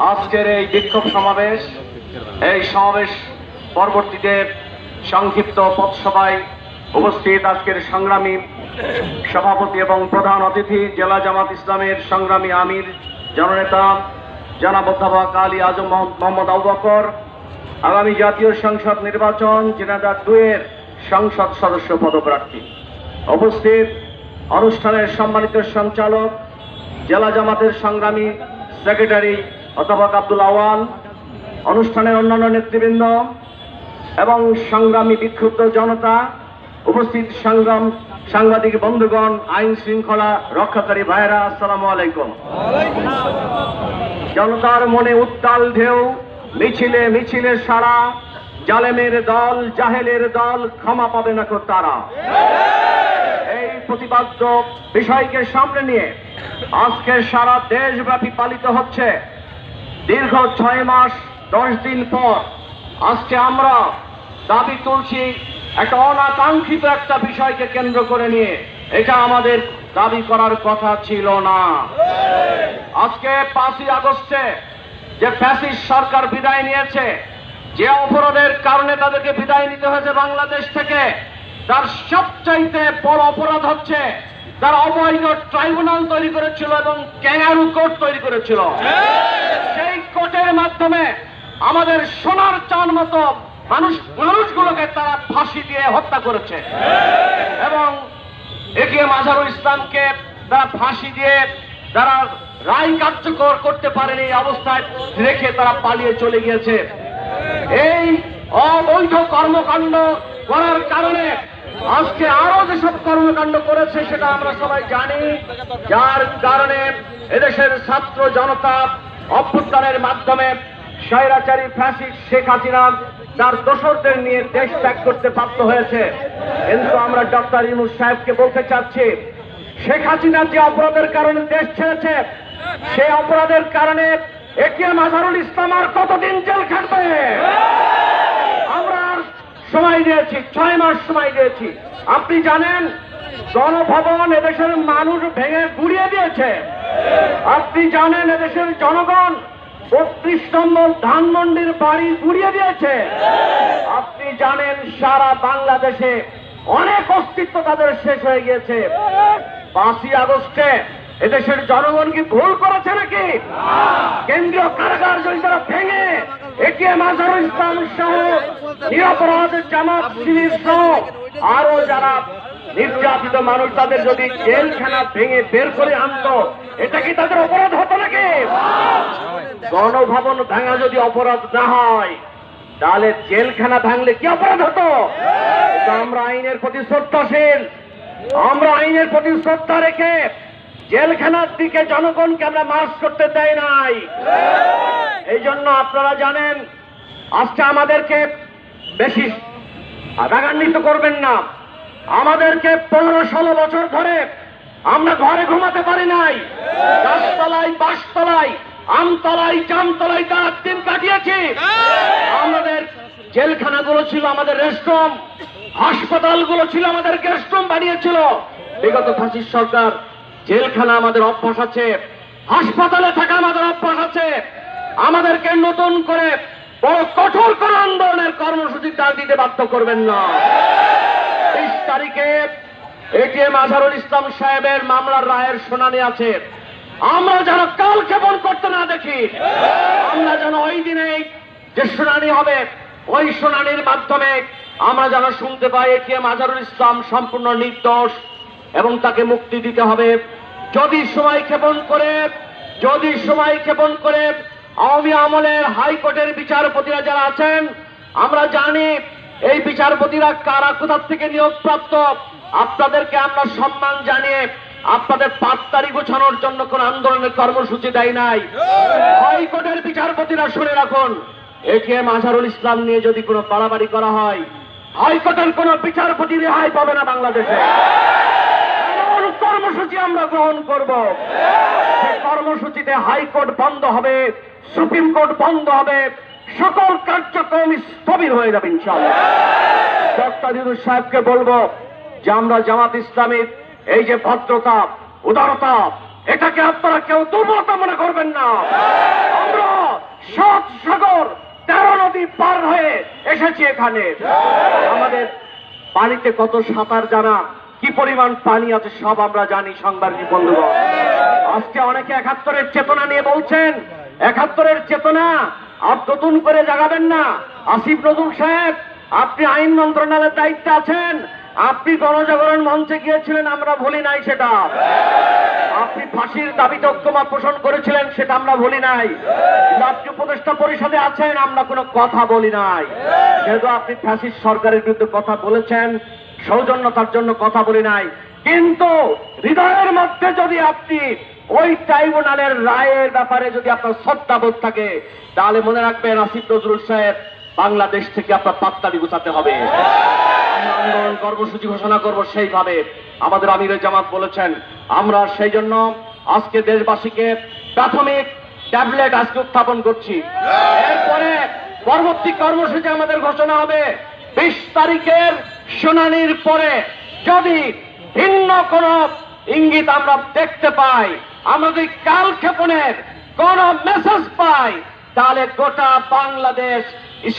আজকের এই বিক্ষোভ সমাবেশ, এই সমাবেশ পরবর্তীতে সংক্ষিপ্ত পথসভায় উপস্থিত আজকের সংগ্রামী সভাপতি এবং প্রধান অতিথি জেলা জামাত ইসলামের সংগ্রামী আমির, জননেতা, জনাব অধ্যাপক আলী আজম মোহাম্মদ- মোহাম্মদ আবু বকর, আগামী জাতীয় সংসদ নির্বাচন জেনাদা দুয়ের সংসদ সদস্য পদপ্রার্থী। উপস্থিত অনুষ্ঠানের সম্মানিত সঞ্চালক, জেলা জামাতের সংগ্রামী সেক্রেটারি অধ্যাপক আব্দুল আওয়াল অনুষ্ঠানের অন্যান্য নেতৃবৃন্দ এবং সংগ্রামী বিক্ষুব্ধ জনতা, উপস্থিত সংগ্রাম সাংবাদিক বন্ধুগণ, আইন শৃঙ্খলা রক্ষাকারী ভাইরা আসসালামু আলাইকুম। জনতার মনে উত্তাল ঢেউ, মিছিলে মিছিলে সারা জালেমের দল, জাহেলের দল ক্ষমা পাবে না তারা। প্রতিপাদ্য বিষয়কে সামনে নিয়ে আজকে সারা দেশব্যাপী পালিত হচ্ছে। দীর্ঘ ছয় মাস, দশ দিন পর আজকে আমরা দাবি তুলছি একটা অনাকাঙ্ক্ষিত একটা বিষয়কে কেন্দ্র করে নিয়ে। এটা আমাদের দাবি করার কথা ছিল না। আজকে পাঁচই আগস্টে যে ফ্যাসিস সরকার বিদায় নিয়েছে, যে অপরাধের কারণে তাদেরকে বিদায় নিতে হয়েছে বাংলাদেশ থেকে তার সবচাইতে বড় অপরাধ হচ্ছে তার অবৈধ ট্রাইব্যুনাল তৈরি করেছিল এবং ক্যাঙ্গারু কোর্ট তৈরি করেছিল। সেই কোর্টের মাধ্যমে আমাদের সোনার চান মতো মানুষ, মানুষগুলোকে তারা ফাঁসি দিয়ে হত্যা করেছে। এবং একে মাজারুল ইসলামকে তারা ফাঁসি দিয়ে তারা রায় কার্যকর করতে পারেনি এই অবস্থায় রেখে তারা পালিয়ে চলে গিয়েছে। এই অবৈধ কর্মকাণ্ড করার কারণে আজকে আরও যেসব কর্মকাণ্ড করেছে, সেটা আমরা সবাই জানি। যার কারণে এদেশের ছাত্র জনতা অভ্যুত্থানের মাধ্যমে স্বৈরাচারী ফ্যাসিস্ট শেখ হাসিনা তার দোসরদের নিয়ে দেশ ত্যাগ করতে বাধ্য হয়েছে। কিন্তু আমরা ডক্টর ইনুস সাহেবকে বলতে চাচ্ছি, শেখ হাসিনা যে অপরাধের কারণে দেশ ছেড়েছে সে অপরাধের কারণে এটিএম আজহারুল ইসলাম আর কতদিন জেল খাটবে? সময় দিয়েছি ছয় মাস সময় দিয়েছি। আপনি জানেন গণভবন এদেশের মানুষ ভেঙে গুড়িয়ে দিয়েছে। আপনি জানেন এদেশের জনগণ বত্রিশ নম্বর ধানমন্ডির বাড়ি গুড়িয়ে দিয়েছে। আপনি জানেন সারা বাংলাদেশে অনেক অস্তিত্ব তাদের শেষ হয়ে গিয়েছে। পাঁচই আগস্টে এদেশের জনগণ কি ভুল করেছে নাকি? কেন্দ্রীয় কারাগার যদি তারা ভেঙে এটিএম আজহারুল ইসলাম সহ নিরাপরাধ জামাত শিবির সহ আরও যারা নির্যাতিত মানুষ তাদের যদি জেলখানা ভেঙে বের করে আনতো, এটা কি তাদের অপরাধ হতো নাকি? গণভবন ভাঙা যদি অপরাধ না হয়, তাহলে জেলখানা ভাঙলে কি অপরাধ হতো? এটা আমরা আইনের প্রতি শ্রদ্ধাশীল। আমরা আইনের প্রতি শ্রদ্ধা রেখে জেলখানার দিকে জনগণকে আমরা মার্চ করতে দেয় নাই। এই জন্য আপনারা জানেন আজকে আমাদেরকে বেশি রাগান্বিত করবেন না। আমাদেরকে পনেরো ষোলো বছর ধরে আমরা ঘরে ঘুমাতে পারি নাই। গাছতলায় বাসতলায় আমতলায় জামতলায় তার দিন কাটিয়েছি। আমাদের জেলখানাগুলো ছিল আমাদের রেস্টরুম হাসপাতালগুলো ছিল আমাদের গেস্টরুম বানিয়েছিল। বিগত ফাঁসির সরকার জেলখানা আমাদের অভ্যাস আছে। হাসপাতালে থাকা আমাদের অভ্যাস আছে। আমাদেরকে নতুন করে বড় কঠোর করে আন্দোলনের কর্মসূচি ডাক দিতে বাধ্য করবেন না। তেইশ তারিখে এটিএম আজহারুল ইসলাম সাহেবের মামলার রায়ের শুনানি আছে। আমরা যেন কাল ক্ষেপণ করতে না দেখি, আমরা যেন ওই দিনে যে শুনানি হবে, ওই শুনানির মাধ্যমে আমরা যেন শুনতে পাই এটিএম আজহারুল ইসলাম সম্পূর্ণ নির্দোষ এবং তাকে মুক্তি দিতে হবে। যদি সময় ক্ষেপণ করে, যদি সময় ক্ষেপণ করে, আওয়ামী আমলের হাইকোর্টের বিচারপতিরা যারা আছেন, আমরা জানি এই বিচারপতিরা কারা কোথার থেকে নিয়োগপ্রাপ্ত, আপনাদেরকে আমরা সম্মান জানিয়ে আপনাদের পাত্তারি গোছানোর জন্য কোন আন্দোলনের কর্মসূচি দেয় নাই। হাইকোর্টের বিচারপতিরা শুনে রাখুন এটিএম আজহারুল ইসলাম নিয়ে যদি কোনো বাড়াবাড়ি করা হয়, হাইকোর্টের কোন বিচারপতি রেহাই পাবে না বাংলাদেশে। আমরা গ্রহণ করব। কর্মসূচিতে হাইকোর্ট বন্ধ হবে, সুপ্রিম কোর্ট বন্ধ হবে, সকল কার্যক্রম স্থবির হয়ে যাবে ইনশাআল্লাহ। ডক্টর ইউনুস সাহেবকে বলব যে আমরা জামাত ইসলামের এই যে ভদ্রতা, উদারতা, এটাকে আপনারা কেউ দুর্বলতা মনে করবেন না। আমরা সাত সাগর, তেরো নদী পার হয়ে এসেছি এখানে। আমাদের বাড়িতে কত সাঁতার জানা কি পরিমাণ পানি আছে সব আমরা জানি সাংবাদিক বন্ধুগণ। আজকে অনেকে একাত্তরের চেতনা নিয়ে বলছেন, একাত্তরের চেতনা, আর নতুন করে জাগাবেন না। আসিফ নজরুল সাহেব, আপনি আইন মন্ত্রণালয়ের দায়িত্বে আছেন, আপনি গণজাগরণ মঞ্চে গিয়েছিলেন, আমরা ভুলি নাই সেটা। আপনি ফাঁসির দাবিতে ঐক্যমত পোষণ করেছিলেন, সেটা আমরা বলি নাই। আপনি উপদেষ্টা পরিষদে আছেন, আমরা কোনো কথা বলি নাই। যেহেতু আপনি ফাঁসির সরকারের বিরুদ্ধে কথা বলেছেন সৌজন্যতার জন্য কথা বলি নাই। কিন্তু হৃদয়ের মধ্যে যদি আপনি ওই ট্রাইব্যুনালের রায়ের ব্যাপারে যদি আপনার শ্রদ্ধাবোধ থাকে, তাহলে মনে রাখবেন আসিফ নজরুল সাহেব বাংলাদেশ থেকে আপনার পাত্তারি গুছাতে হবে। আন্দোলন কর্মসূচি ঘোষণা করব সেইভাবে। আমাদের আমিরের জামাত বলেছেন, আমরা সেই জন্য আজকে দেশবাসীকে প্রাথমিক ট্যাবলেট আজকে উত্থাপন করছি। এরপরে পরবর্তী কর্মসূচি আমাদের ঘোষণা হবে। বিশ তারিখের শুনানির পরে যদি ভিন্ন কোন ইঙ্গিত আমরা দেখতে পাই, আমরা যদি কালক্ষেপণের কোন মেসেজ পাই, তাহলে গোটা বাংলাদেশ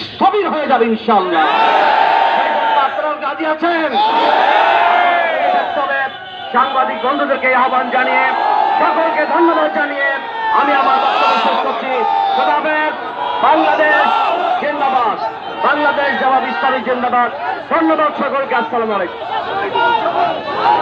স্থবির হয়ে যাবে ইনশাল্লাহ সেই আপনারা রাজি আছেন সাংবাদিক বন্ধুদেরকে আহ্বান জানিয়ে, সকলকে ধন্যবাদ জানিয়ে আমি আমার বক্তব্য শেষ করছি। বাংলাদেশ বাংলাদেশ জবাব ইসলামী জিন্দাবাদ। ধন্যবাদ সকলকে আসসালামু আলাইকুম।